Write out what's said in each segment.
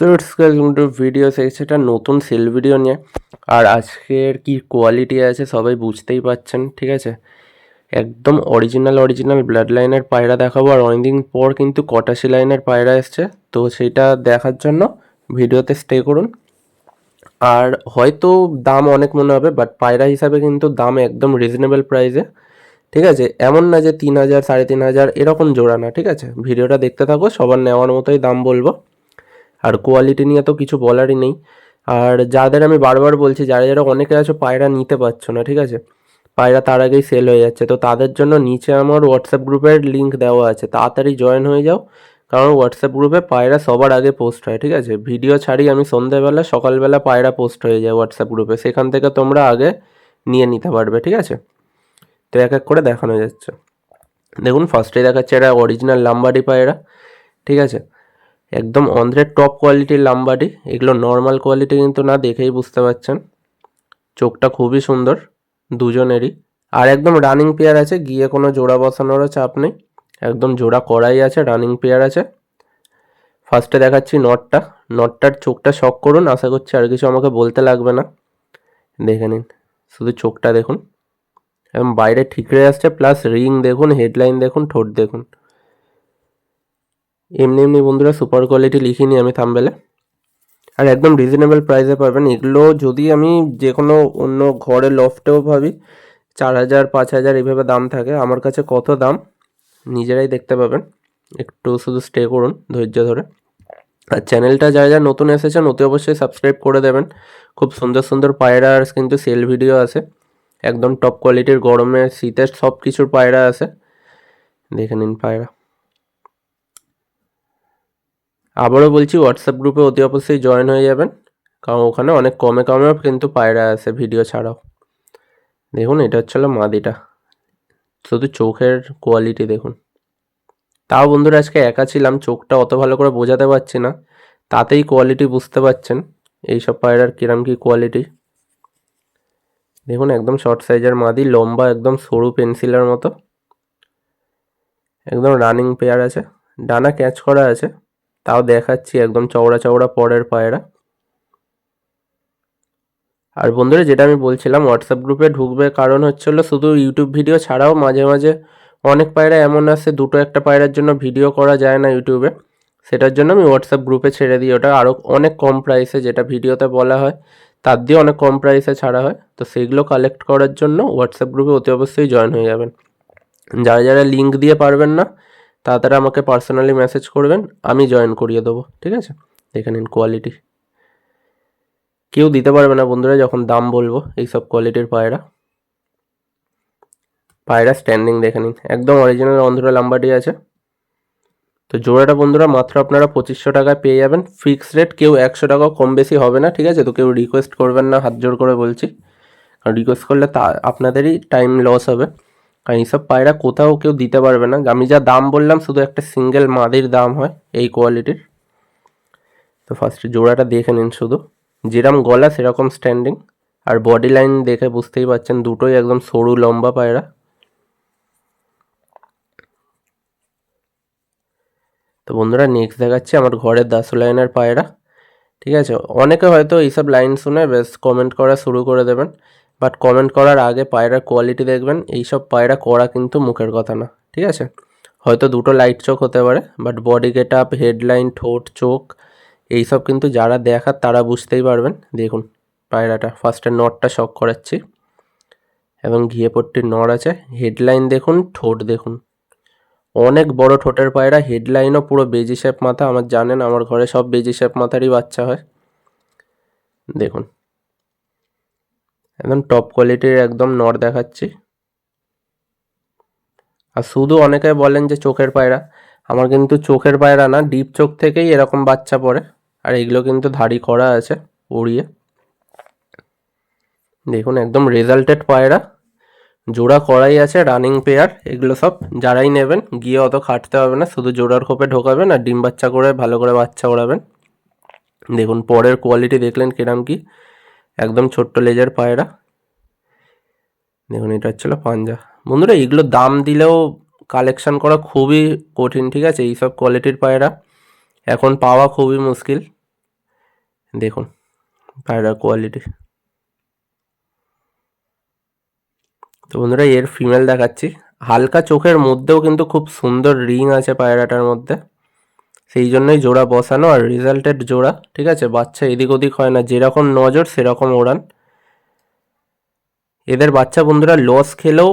So it's two video সেটা নতুন sell video নিয়ে। আর আজকের কি কোয়ালিটি আছে সবাই বুঝতেই পাচ্ছেন ঠিক আছে? একদম অরিজিনাল অরিজিনাল ব্লাড লাইনের পায়রা দেখাবো। আর অনেকদিন পর কিন্তু কটাশি লাইনের পায়রা এসছে, তো সেটা দেখার জন্য ভিডিওতে স্টে করুন। আর হয়তো দাম অনেক মনে হবে বাট পায়রা হিসাবে কিন্তু দাম একদম রিজনেবল প্রাইসে ঠিক আছে? এমন না যে তিন হাজার, সাড়ে তিন হাজার, এরকম জোড়া না, ঠিক আছে? ভিডিওটা দেখতে থাকো, সবার নেওয়ার মতোই দাম বলব। আর কোয়ালিটি নিয়ে তো কিছু বলারই নেই। আর যাদের আমি বারবার বলছি, যারা যারা অনেকে আছে পায়রা নিতে পারছ না, ঠিক আছে? পায়রা তার আগেই সেল হয়ে যাচ্ছে। তো তাদের জন্য নিচে আমার হোয়াটসঅ্যাপ গ্রুপের লিঙ্ক দেওয়া আছে। তাড়াতাড়ি জয়েন হয়ে যাও, কারণ হোয়াটসঅ্যাপ গ্রুপে পায়রা সবার আগে পোস্ট হয়, ঠিক আছে? ভিডিও ছাড়ি আমি সন্ধ্যেবেলা সকালবেলা পায়রা পোস্ট হয়ে যায় হোয়াটসঅ্যাপ গ্রুপে সেখান থেকে তোমরা আগে নিয়ে নিতে পারবে, ঠিক আছে? তো এক এক করে দেখানো যাচ্ছে। দেখুন ফার্স্টে দেখাচ্ছে এটা অরিজিনাল লাম্বারি পায়রা, ঠিক আছে? একদম অন্ধ্রের টপ কোয়ালিটির লাম্বাডি। এগুলো নর্মাল কোয়ালিটি কিন্তু না দেখেই বুঝতে পারছেন। চোখটা খুবই সুন্দর, দুজনেরই। আর একদম রানিং পেয়ার আছে, গিয়ে কোনো জোড়া বসানোরও চাপ নেই। একদম জোড়া করাই আছে রানিং পেয়ার আছে। ফার্স্টে দেখাচ্ছি নটটা নটটার চোখটা শক করুন, আশা করছি আর কিছু আমাকে বলতে লাগবে না। দেখে নিন, শুধু চোখটা দেখুন। এবং বাইরে ঠিকরে আসছে প্লাস রিং দেখুন হেডলাইন দেখুন, ঠোঁট দেখুন। এমনি এমনি বন্ধুরা সুপার কোয়ালিটি লিখিনি আমি থামবেলে আর একদম রিজনেবল প্রাইসে পাবেন। এগুলো যদি আমি যে কোনো অন্য ঘরে লফটেও ভাবি, চার হাজার, পাঁচ হাজার এইভাবে দাম থাকে, আমার কাছে কত দাম নিজেরাই দেখতে পাবেন। একটু শুধু স্টে করুন ধৈর্য ধরে। আর চ্যানেলটা যারা যারা নতুন এসেছেন, অতি অবশ্যই সাবস্ক্রাইব করে দেবেন। খুব সুন্দর সুন্দর পায়রার কিন্তু সেল ভিডিও আছে। একদম টপ কোয়ালিটির গরমে শীতের সব কিছুর পায়রা আছে। দেখে নিন পায়রা। আবারও বলছি হোয়াটসঅ্যাপ গ্রুপে অতি অবশ্যই জয়েন হয়ে যাবেন। কারণ ওখানে অনেক কমে কমেও কিন্তু পায়রা আছে ভিডিও ছাড়াও। দেখুন, এটা হচ্ছিল মাদিটা। শুধু চোখের কোয়ালিটি দেখুন। তাও বন্ধুরা, আজকে একা ছিলাম, চোখটা অত ভালো করে বোঝাতে পারছি না। তাতেই কোয়ালিটি বুঝতে পারছেন, এইসব পায়রার কিরম কি কোয়ালিটি দেখুন, একদম শর্ট সাইজের মাদি, লম্বা, একদম সরু পেন্সিলের মতো। একদম রানিং পেয়ার আছে। ডানা ক্যাচ করা আছে। তাও দেখাচ্ছি একদম চওড়া চওড়া পরের পায়রা। আর বন্ধুরা, যেটা আমি বলছিলাম হোয়াটসঅ্যাপ গ্রুপে ঢুকবে কারণ হচ্ছিল শুধু ইউটিউব ভিডিও ছাড়াও মাঝে মাঝে অনেক পায়রা এমন আছে, দুটো একটা পায়রার জন্য ভিডিও করা যায় না ইউটিউবে সেটার জন্য আমি হোয়াটসঅ্যাপ গ্রুপে ছেড়ে দিই। ওটা আরও অনেক কম প্রাইসে যেটা ভিডিওতে বলা হয়, তার দিয়ে অনেক কম প্রাইসে ছাড়া হয়। তো সেইগুলো কালেক্ট করার জন্য হোয়াটসঅ্যাপ গ্রুপে অতি অবশ্যই জয়েন হয়ে যাবেন। যারা যারা লিঙ্ক দিয়ে পারবেন না তাড়াতাড়ি আমাকে পার্সোনালি মেসেজ করবেন, আমি জয়েন করিয়ে দেবো, ঠিক আছে? দেখে নিন কোয়ালিটি কেউ দিতে পারবে না বন্ধুরা, যখন দাম বলব, এইসব কোয়ালিটির পায়রা। পায়রা স্ট্যান্ডিং দেখে নিন। একদম অরিজিনাল অন্ধ্রা লাম্বাটি আছে। তো জোড়াটা বন্ধুরা, মাত্র আপনারা পঁচিশশো টাকায় পেয়ে যাবেন। ফিক্সড রেট কেউ একশো টাকাও কম বেশি হবে না, ঠিক আছে? তো কেউ রিকোয়েস্ট করবেন না, হাত জোর করে বলছি। কারণ রিকোয়েস্ট করলে তা আপনাদেরই টাইম লস হবে। কারণ এইসব পায়রা কোথাও কেউ দিতে পারবে না। আমি যা দাম বললাম, শুধু একটা সিঙ্গেল মাদির দাম হয় এই কোয়ালিটির তো ফার্স্টে জোড়াটা দেখে নিন শুধু। যেরকম গলা, সেরকম স্ট্যান্ডিং আর বডি লাইন দেখে বুঝতেই পারছেন দুটোই একদম সরু লম্বা পায়রা। তো বন্ধুরা নেক্সট দেখাচ্ছি আমার ঘরের দাস লাইনের পায়রা। ঠিক আছে? অনেকে হয়তো এইসব লাইন শুনে বেশ কমেন্ট করা শুরু করে দেবেন। বাট কমেন্ট করার আগে পায়রার কোয়ালিটি দেখবেন। এইসব পায়রা করা কিন্তু মুখের কথা না, ঠিক আছে? হয়তো দুটো লাইট চোখ হতে পারে but body get up headline ঠোঁট চোখ এইসব কিন্তু যারা দেখার তারা বুঝতেই পারবেন। দেখুন পায়রাটা ফার্স্টে নটটা শখ করাচ্ছি। এবং ঘিয়ে পট্টির নড় আছে। হেডলাইন দেখুন, ঠোঁট দেখুন। অনেক বড় ঠোঁটের পায়রা হেডলাইনও পুরো বেজি শেপ মাথা। আমার জানেন, আমার ঘরে সব বেজি শেপ মাথারই বাচ্চা হয়। দেখুন। একদম টপ কোয়ালিটির একদম নর দেখাচ্ছি। আর শুধু অনেকে বলেন যে চোখের পায়রা, আমার কিন্তু চোখের পায়রা না ডিপ চোখ থেকেই এরকম বাচ্চা পড়ে। আর এগুলো কিন্তু ধাড়ি করা আছে উড়িয়ে দেখুন, একদম রেজাল্টেড পায়রা। জোড়া করাই আছে রানিং পেয়ার এগুলো সব যারাই নেবেন, গিয়ে অত খাটতে হবে না, শুধু জোড়ার খোপে ঢোকাবেন আর ডিম বাচ্চা করে, ভালো করে বাচ্চা ওড়াবেন দেখুন, পরের কোয়ালিটি দেখলেন কিরাম কি। একদম ছোট্ট লেজার পায়রা। দেখুন, এটা হচ্ছিল পাঞ্জা। বন্ধুরা এগুলো দাম দিলেও কালেকশন করা খুবই কঠিন, ঠিক আছে? এইসব কোয়ালিটির পায়রা এখন পাওয়া খুবই মুশকিল। দেখুন পায়রা কোয়ালিটি তো বন্ধুরা, এর ফিমেল দেখাচ্ছি। হালকা চোখের মধ্যেও কিন্তু খুব সুন্দর রিং আছে পায়রাটার মধ্যে। সেই জন্যই জোড়া বসানো আর রেজাল্টেড জোড়া, ঠিক আছে? বাচ্চা এদিক ওদিক হয় না, যেরকম নজর সেরকম ওড়ান। এদের বাচ্চা বন্ধুরা লস খেলেও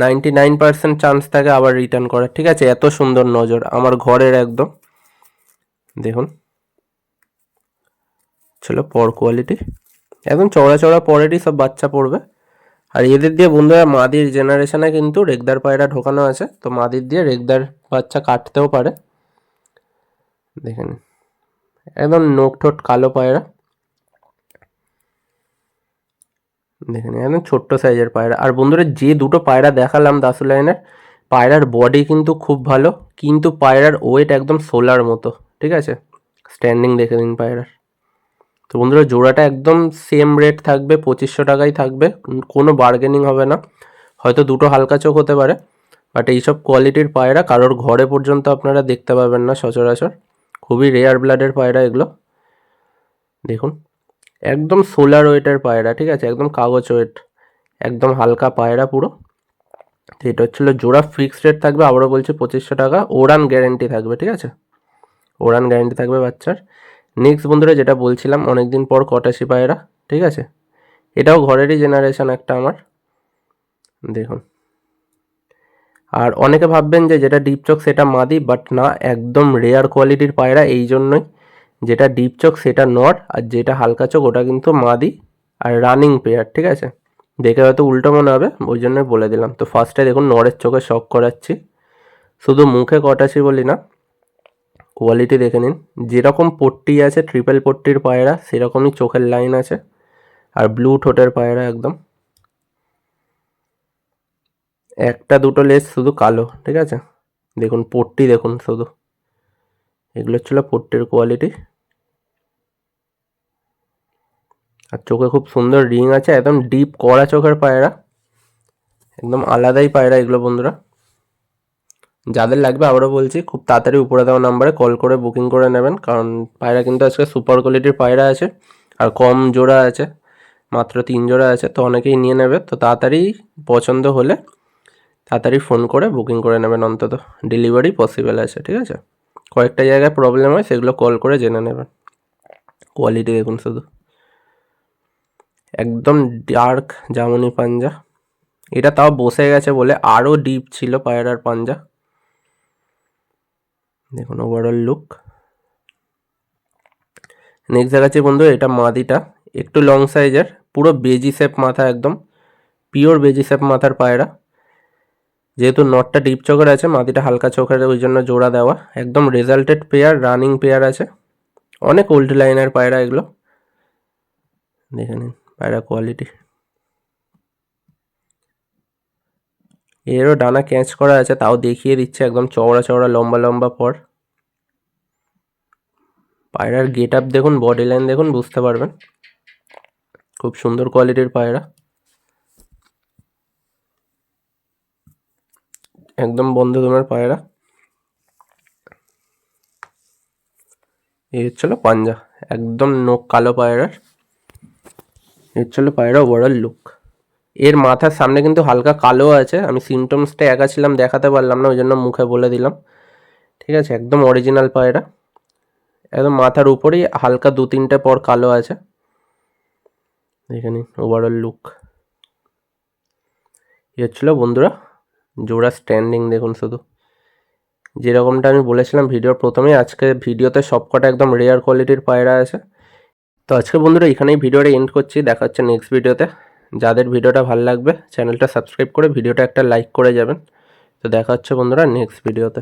নাইনটি নাইন পার্সেন্ট চান্স থাকে আবার রিটার্ন করার, ঠিক আছে? এত সুন্দর নজর, আমার ঘরের একদম। দেখুন। ছিল পর কোয়ালিটি একদম চড়া চড়া পরেরই সব বাচ্চা পড়বে। আর এদের দিয়ে বন্ধুরা মাদির জেনারেশনে কিন্তু রেগদার পায়রা ঢোকানো আছে, তো মাদির দিয়ে রেগদার বাচ্চা কাটতেও পারে। দেখেন একদম নোক ঠোঁট কালো পায়রা। দেখেন একদম ছোট্ট সাইজের পায়রা। আর বন্ধুরা, যে দুটো পায়রা দেখালাম দাসু লাইনের, পায়রার বডি কিন্তু খুব ভালো, কিন্তু পায়রার ওয়েট একদম সোলার মতো, ঠিক আছে? স্ট্যান্ডিং দেখে দিন পায়রার। তো বন্ধুরা, জোড়াটা একদম সেম রেট থাকবে, পঁচিশশো টাকাই থাকবে, কোনো বার্গেনিং হবে না। হয়তো দুটো হালকা চোখ হতে পারে বাট এইসব কোয়ালিটির পায়রা কারোর ঘরে পর্যন্ত আপনারা দেখতে পাবেন না সচরাচর। খুবই রেয়ার ব্লাডের পায়রা এগুলো। দেখুন, একদম সোলার ওয়েটের পায়রা, ঠিক আছে? একদম কাগজ ওয়েট একদম হালকা পায়রা পুরো। তো এটা হচ্ছিল জোড়া ফিক্সড রেট থাকবে, আবারও বলছি পঁচিশশো টাকা ওরান গ্যারেন্টি থাকবে, ঠিক আছে? ওরান গ্যারেন্টি থাকবে বাচ্চার। নেক্সট বন্ধুরা, যেটা বলছিলাম, অনেকদিন পর কটাশি পায়রা, ঠিক আছে? এটাও ঘরেরই জেনারেশন একটা আমার। দেখুন আর অনেকে ভাববেন যে যেটা ডিপ চক সেটা মাদি বাট না, একদম রেয়ার কোয়ালিটির পায়রা, এই জন্যই যেটা ডিপ চোখ সেটা নর আর যেটা হালকা চোখ ওটা কিন্তু মাদি আর রানিং পেয়ার ঠিক আছে? দেখে হয়তো উল্টো মনে হবে, ওই জন্যই বলে দিলাম। তো ফার্স্টে দেখুন নরের চোখে শখ করাচ্ছি। শুধু মুখে কটাছি বলি না কোয়ালিটি দেখে নিন। যেরকম পট্টি আছে ট্রিপল পট্টির পায়রা, সেরকমই চোখের লাইন আছে। আর ব্লু ঠোঁটের পায়রা একদম। একটা দুটো লেস শুধু কালো, ঠিক আছে? দেখুন, পট্টি দেখুন শুধু। এগুলো ছিল পট্টির কোয়ালিটি আর চোখে খুব সুন্দর রিং আছে, একদম ডিপ কড়া চোখের পায়রা। একদম আলাদাই পায়রা এগুলো বন্ধুরা। যাদের লাগবে আবারও বলছি, খুব তাড়াতাড়ি উপরে দেওয়া নাম্বারে কল করে বুকিং করে নেবেন, কারণ পায়রা কিন্তু আজকে সুপার কোয়ালিটির পায়রা আছে, আর কম জোড়া আছে, মাত্র তিন জোড়া আছে, তো অনেকেই নিয়ে নেবে। তো তাড়াতাড়ি পছন্দ হলে তাড়াতাড়ি ফোন করে বুকিং করে নেবেন অন্তত। ডেলিভারি পসিবল আছে, ঠিক আছে? কয়েকটা জায়গায় প্রবলেম হয়, সেগুলো কল করে জেনে নেবেন। কোয়ালিটি দেখুন শুধু। একদম ডার্ক জামুনি পাঞ্জা। এটা তাও বসে গেছে বলে আরও ডিপ ছিল পায়রার পাঞ্জা। দেখুন ওভারঅল লুক নেক্সট দেখাচ্ছি বন্ধু, এটা মাদিটা। একটু লং সাইজের পুরো বেজি শেপ মাথা একদম। পিওর বেজি শেপ মাথার পায়রা। যেহেতু নটটা ডিপ চোখের আছে মাদিটা হালকা চোখের ওই জন্য জোড়া দেওয়া। একদম রেজাল্টেড পেয়ার রানিং পেয়ার আছে। অনেক ওল্ড লাইনের পায়রা এগুলো। দেখে নিন পায়রা কোয়ালিটি এরও ডানা ক্যাচ করা আছে, তাও দেখিয়ে দিচ্ছে একদম চওড়া চওড়া, লম্বা লম্বা পর। পায়রার গেট আপ দেখুন বডি লাইন দেখুন, বুঝতে পারবেন। খুব সুন্দর কোয়ালিটির পায়রা। একদম বন্ধ তোমার পায়রা। এই হচ্ছিল পাঞ্জা, একদম নোক কালো পায়রার। এই হচ্ছিল পায়রা ওভারঅল লুক এর মাথার সামনে কিন্তু হালকা কালো আছে, আমি সিমটমসটা একা ছিলাম, দেখাতে পারলাম না ওই জন্য মুখে বলে দিলাম। ঠিক আছে, একদম অরিজিনাল পায়রা। একদম মাথার উপরেই হালকা দু তিনটে পর কালো আছে। দেখে নিন ওভারঅল লুক এ হচ্ছিল বন্ধুরা জোড়া স্ট্যান্ডিং দেখুন শুধু। যেরকমটা আমি বলেছিলাম ভিডিওর প্রথমেই, আজকে ভিডিওতে সবকটা একদম রেয়ার কোয়ালিটির পায়রা আছে। তো আজকে বন্ধুরা, এখানেই ভিডিওটা এন্ড করছি। দেখা হচ্ছে নেক্সট ভিডিওতে। যাদের ভিডিওটা ভালো লাগবে চ্যানেলটা সাবস্ক্রাইব করে ভিডিওটা একটা লাইক করে যাবেন। তো দেখা হচ্ছে বন্ধুরা নেক্সট ভিডিওতে।